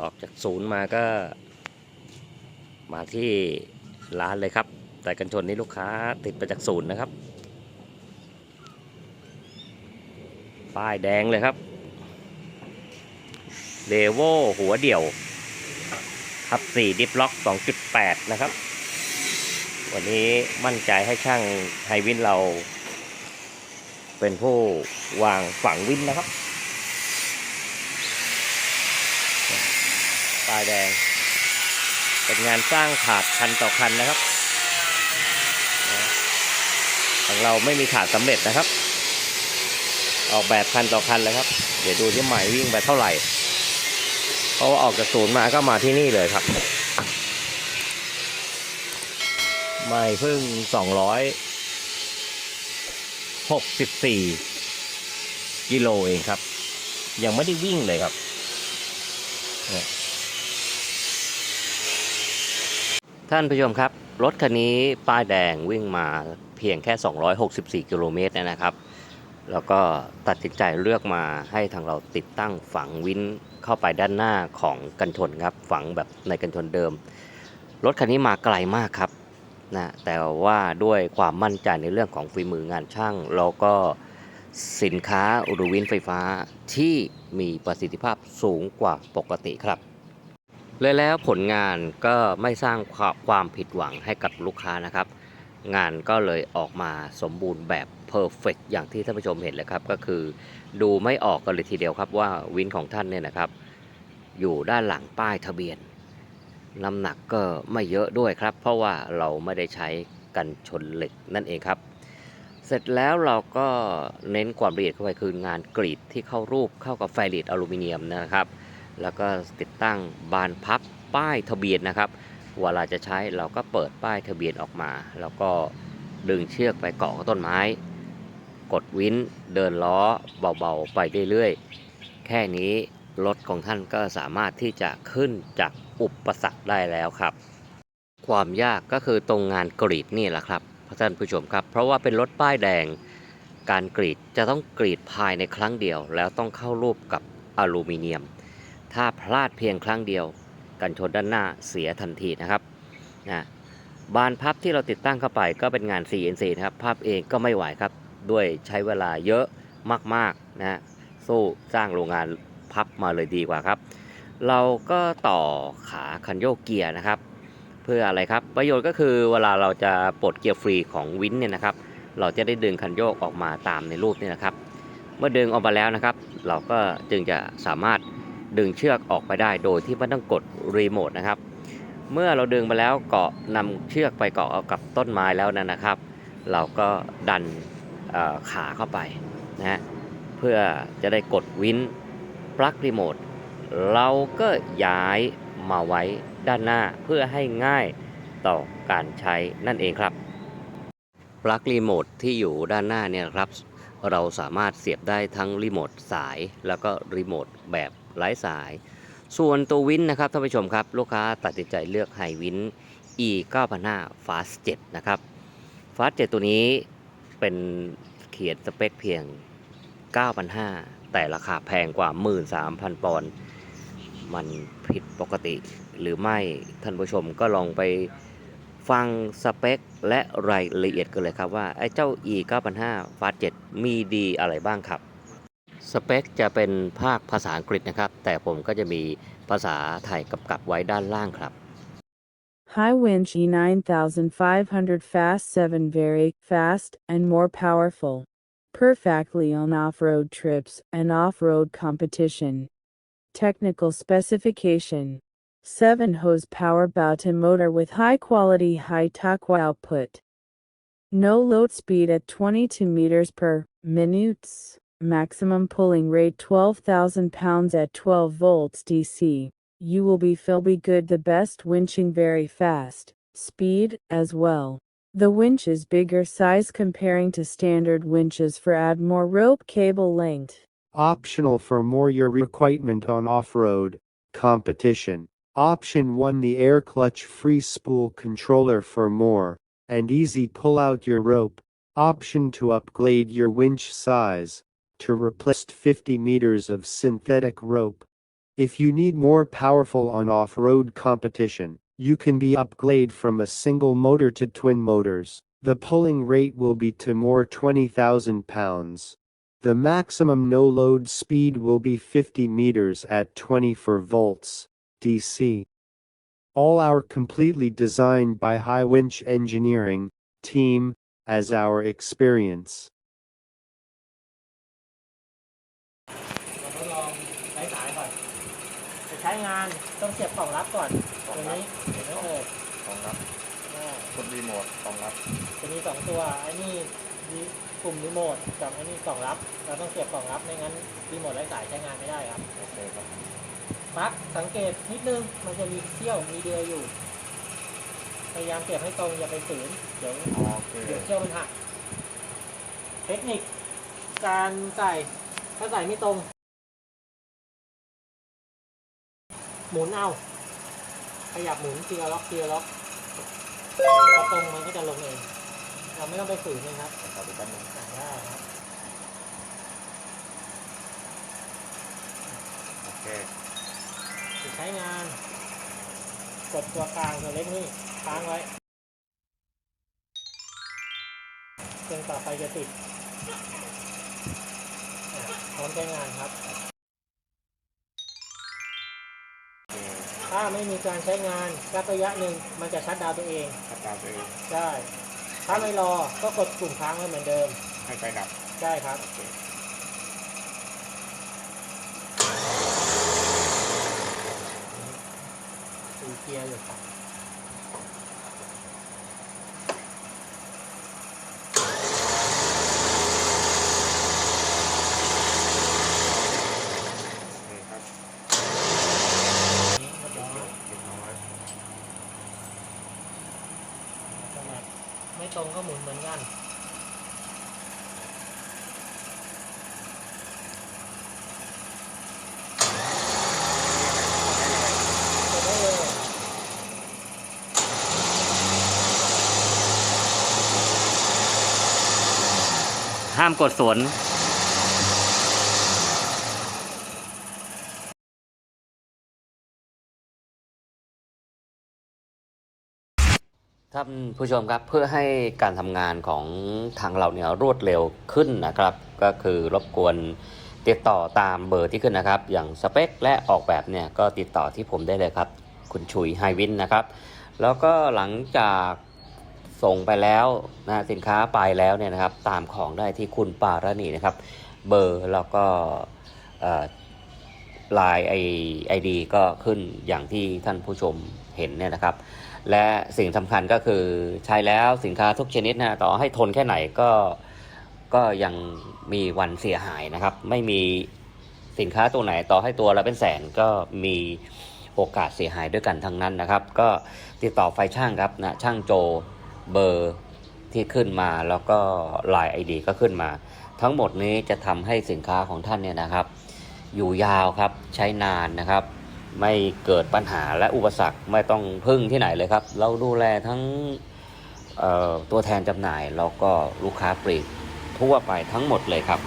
ออกจากศูนย์มาก็ มาที่ร้านเลยครับ แต่กันชนนี้ลูกค้าติดมาจากศูนย์นะครับ ป้ายแดงเลยครับเดโวหัวเดี่ยวทับ4ดิฟล็อก 2.8 นะครับ วันนี้มั่นใจให้ช่างไฮวินเรา เป็นผู้วางฝังวินนะครับายแดง เป็นงานสร้างขาดคันต่อคันนะครับของเราไม่มีขาดสำเร็จนะครับ ออกแบบคันต่อคันเลยครับ เดี๋ยวดูที่ใหม่วิ่งไปเท่าไหร่ เพราะว่าออกจากศูนย์มาก็มาที่นี่เลยครับใหม่เพิ่งสองร้อยหกสิบสี่กิโลเองครับ ยังไม่ได้วิ่งเลยครับเนี่ย ท่านผู้ชมครับ รถคันนี้ป้ายแดงวิ่งมาเพียงแค่ 264 กิโลเมตรนะครับ แล้วก็ตัดสินใจเลือกมาให้ทางเราติดตั้งฝังวินเข้าไปด้านหน้าของกันชนครับฝังแบบในกันชนเดิม รถคันนี้มาไกลมากครับนะแต่ว่าด้วยความมั่นใจในเรื่องของฝีมืองานช่าง แล้วก็สินค้าอุดวินไฟฟ้าที่มีประสิทธิภาพสูงกว่าปกติครับ เลยแล้วผลงานก็ไม่สร้างความผิดหวังให้กับลูกค้านะครับ งานก็เลยออกมาสมบูรณ์แบบเพอร์เฟกอย่างที่ท่านผู้ชมเห็นเลยครับ ก็คือดูไม่ออกกันเลยทีเดียวครับว่าวินของท่านเนี่ยนะครับ อยู่ด้านหลังป้ายทะเบียนน้ำหนักก็ไม่เยอะด้วยครับ เพราะว่าเราไม่ได้ใช้กันชนเหล็กนั่นเองครับ เสร็จแล้วเราก็เน้นความละเอียดเข้าไปคืองานกรีดที่เข้ารูปเข้ากับไฟลีดอลูมิเนียมนะครับ แล้วก็ติดตั้งบานพับป้ายทะเบียนนะครับ เวลาจะใช้เราก็เปิดป้ายทะเบียนออกมา แล้วก็ดึงเชือกไปเกาะกับต้นไม้ กดวินเดินล้อเบาๆไปเรื่อยๆ แค่นี้รถของท่านก็สามารถที่จะขึ้นจากอุปสรรคได้แล้วครับ ความยากก็คือตรงงานกรีดนี่แหละครับท่านผู้ชมครับ เพราะว่าเป็นรถป้ายแดง การกรีดจะต้องกรีดภายในครั้งเดียว แล้วต้องเข้ารูปกับอลูมิเนียม ถ้าพลาดเพียงครั้งเดียว กันชนด้านหน้าเสียทันทีนะครับนะบานพับที่เราติดตั้งเข้าไปก็เป็นงาน CNC นะครับภาพเองก็ไม่ไหวครับ ด้วยใช้เวลาเยอะมากๆนะสู้สร้างโรงงานพับมาเลยดีกว่าครับ เราก็ต่อขาคันโยกเกียร์นะครับ เพื่ออะไรครับ ประโยชน์ก็คือเวลาเราจะปลดเกียร์ฟรีของวินเนี่ยนะครับ เราจะได้ดึงคันโยกออกมาตามในรูปนี่นะครับ เมื่อดึงออกมาแล้วนะครับ เราก็จึงจะสามารถ ดึงเชือกออกไปได้โดยที่ไม่ต้องกดรีโมทนะครับ เมื่อเราดึงไปแล้วเกาะนำเชือกไปเกาะเอากับต้นไม้แล้วนะนะครับ เราก็ดันขาเข้าไปนะฮะเพื่อจะได้กดวินปลั๊กรีโมทเราก็ย้ายมาไว้ด้านหน้าเพื่อให้ง่ายต่อการใช้นั่นเองครับ ปลั๊กรีโมทที่อยู่ด้านหน้าเนี่ยครับ เราสามารถเสียบได้ทั้งรีโมทสาย แล้วก็รีโมทแบบ ไร้สาย ส่วนตัววินนะครับท่านผู้ชมครับ ลูกค้าตัดสินใจเลือกไฮวิน e 9 5 0 Fast 7นะครับ Fast 7ตัวนี้เป็นเขียนสเปคเพียง 9,500 แต่ราคาแพงกว่า 13,000 ปอนด์มันผิดปกติหรือไม่ท่านผู้ชมก็ลองไปฟังสเปค และรายละเอียดกันเลยครับว่า ไอ้เจ้า e 9 5 0 Fast 7มีดีอะไรบ้างครับ สเปคจะเป็นภาคภาษาอังกฤษนะครับ แต่ผมก็จะมีภาษาไทยกำกับไว้ด้านล่างครับ High winch E9500 fast 7 very fast and more powerful. Perfectly on off-road trips and off-road competition. Technical specification 7 hose power Bowton motor with high quality high torque output. No load speed at 22 meters per minutes. Maximum pulling rate 12,000 pounds at 12 volts DC. You will be feel be good the best winching very fast, speed as well. The winch is bigger size comparing to standard winches for add more rope cable length. Optional for more your equipment on off-road competition. Option 1 the air clutch free spool controller for more and easy pull out your rope. Option to upgrade your winch size to replace 50 meters of synthetic rope. If you need more powerful on off-road competition, you can be upgrade from a single motor to twin motors. The pulling rate will be to more 20,000 pounds. The maximum no load speed will be 50 meters at 24 volts DC. All are completely designed by High Winch Engineering team as our experience. านต้องเสียบกล่องรับก่อนตัวนี้เห็นไหมเอ่ยกองรับอ่ากดรีโมทกองรับจะมีสองตัวไอ้นี่มีปุ่มรีโมทกับไอ้นี่กล่องรับ เราต้องเสียบกล่องรับไม่งั้นรีโมทไร้สายใช้งานไม่ได้ครับ โอเคครับปลั๊กสังเกตนิดนึงมันจะมีเขี้ยวมีเดือยอยู่ พยายามเสียบให้ตรงอย่าไปฝืนเดี๋ยวโอเคเดี๋ยวเขี้ยวมันหักเทคนิค การใส่ถ้าใส่ไม่ตรง หมุนเอาขยับหมุนทีละล็อกทีละล็อกพอตรงมันก็จะลงเอง เราไม่ต้องไปฝืนเลยครับขอดูแป๊บนึงอ่าได้ครับโอเคจะใช้งาน กดตัวกลางตัวเล็กนี่ค้างไว้จนต่อไปจะติดอะพร้อมใช้งานครับ ถ้าไม่มีการใช้งานสักระยะหนึ่งมันจะชัดดาวน์ตัวเอง ขัดดาวน์ตัวเองใช่ ถ้าไม่รอก็กดปุ่มค้างไว้เหมือนเดิม ให้ไฟดับใช่ครับ โอเคดูเกียร์อยู่ครับ โอเคครับ นี่เรียบร้อย เก็บเอาไว้ ไม่ตรงก็หมุนเหมือนกัน กดได้เลย ห้ามกดสวนท่านผู้ชมครับเพื่อให้การทำงานของทางเราเนี่ยรวดเร็วขึ้นนะครับ ก็คือรบกวนติดต่อตามเบอร์ที่ขึ้นนะครับ อย่างสเปคและออกแบบเนี่ยก็ติดต่อที่ผมได้เลยครับ คุณชุยไฮวินนะครับ แล้วก็หลังจาก ส่งไปแล้วนะสินค้าไปแล้วเนี่ยนะครับ ตามของได้ที่คุณปารณีนะครับ เบอร์แล้วก็ลน์ไอไอดีก็ขึ้นอย่างที่ท่านผู้ชมเห็นเนี่ยนะครับ และสิ่งสำคัญก็คือใช้แล้วสินค้าทุกชนิดนะต่อให้ทนแค่ไหนก็ก็ยังมีวันเสียหายนะครับ ไม่มีสินค้าตัวไหนต่อให้ตัวละเป็นแสนก็มีโอกาสเสียหายด้วยกันทั้งนั้นนะครับ ก็ติดต่อไฟช่างครับนะช่างโจ เบอร์ที่ขึ้นมาแล้วก็ลายไอดีก็ขึ้นมา ทั้งหมดนี้จะทำให้สินค้าของท่านเนี่ยนะครับ อยู่ยาวครับใช้นานนะครับ ไม่เกิดปัญหาและอุปสรรคไม่ต้องพึ่งที่ไหนเลยครับ เราดูแลทั้งตัวแทนจำหน่ายแล้วก็ลูกค้าปลีกทั่วไปทั้งหมดเลยครับ